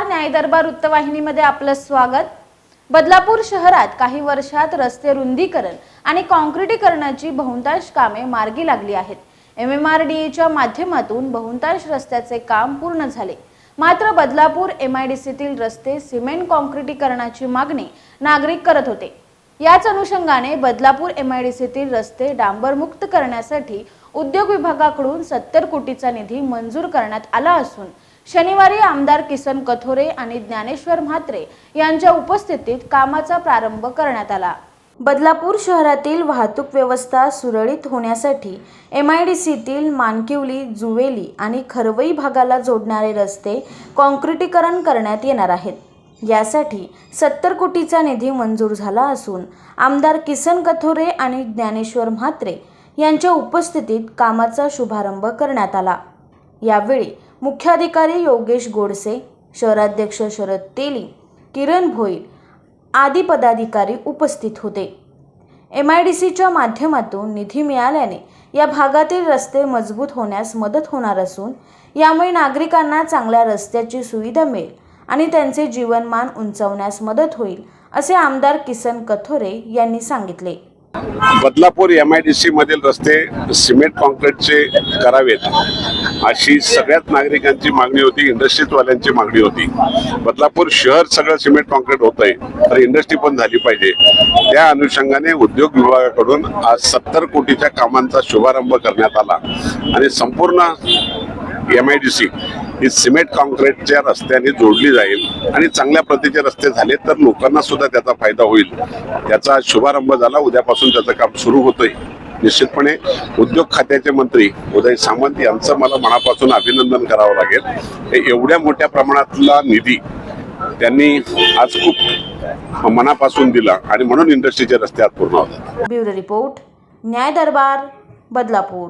नमस्कार दरबार वृत्तवाहिनीमध्ये आपलं स्वागत. बदलापूर शहरात काही वर्षात रस्ते रुंदीकरण आणि काँक्रिटीकरणाची बहुतांश कामे मार्गी लागली आहेत. एम एम आर डी एच्या माध्यमातून बहुतांश रस्त्याचे काम पूर्ण झाले. मात्र बदलापूर एम आय डी सीतील रस्ते सिमेंट काँक्रिटीकरणाची मागणी नागरिक करत होते. याच अनुषंगाने बदलापूर एम आय डी सीतील रस्ते डांबरमुक्त करण्यासाठी उद्योग विभागाकडून सत्तर कोटीचा निधी मंजूर करण्यात आला असून शनिवारी आमदार किसन कथोरे आणि ज्ञानेश्वर म्हात्रे यांच्या उपस्थितीत कामाचा प्रारंभ करण्यात आला. बदलापूर शहरातील वाहतूक व्यवस्था सुरळीत होण्यासाठी एम आय डी सीतील मानकिवली जुवेली आणि खरवई भागाला जोडणारे रस्ते काँक्रिटीकरण करण्यात येणार आहेत. यासाठी सत्तर कोटीचा निधी मंजूर झाला असून आमदार किसन कथोरे आणि ज्ञानेश्वर म्हात्रे यांच्या उपस्थितीत कामाचा शुभारंभ करण्यात आला. यावेळी मुख्याधिकारी योगेश गोडसे शहराध्यक्ष शरद तेली किरण भोईर आदी पदाधिकारी उपस्थित होते. एम आय डी सीच्या माध्यमातून निधी मिळाल्याने या भागातील रस्ते मजबूत होण्यास मदत होणार असून यामुळे नागरिकांना चांगल्या रस्त्याची सुविधा मिळेल आणि त्यांचे जीवनमान उंचावण्यास मदत होईल असे आमदार किसन कथोरे यांनी सांगितले. Badlapur M I D C मधील रस्ते सिमेंट कॉन्क्रीटचे करावेत अशी सगळ्यात नागरिकांची मागणी होती इंडस्ट्रीजवाल्यांची मागणी होती. बदलापूर शहर सगळं सिमेंट कॉन्क्रीट होत आहे तर इंडस्ट्री पण झाली पाहिजे. त्या अनुषंगाने उद्योग विभागाकडून आज सत्तर कोटीच्या कामांचा शुभारंभ करण्यात आला. आणि संपूर्ण एम आय डी सी ही सिमेंट कॉन्क्रीटच्या रस्त्याने जोडली जाईल आणि चांगल्या प्रतीचे रस्ते झाले तर लोकांना सुद्धा त्याचा फायदा होईल. त्याचा शुभारंभ झाला. उद्यापासून त्याचं काम सुरू होतंय. निश्चितपणे उद्योग खात्याचे मंत्री उदय सामंत यांचं मला मनापासून अभिनंदन करावं लागेल. हे एवढ्या मोठ्या प्रमाणातला निधी त्यांनी आज खूप मनापासून दिला आणि म्हणून इंडस्ट्रीचे रस्ते आज पूर्ण होतात. ब्युरो रिपोर्ट न्याय दरबार बदलापूर.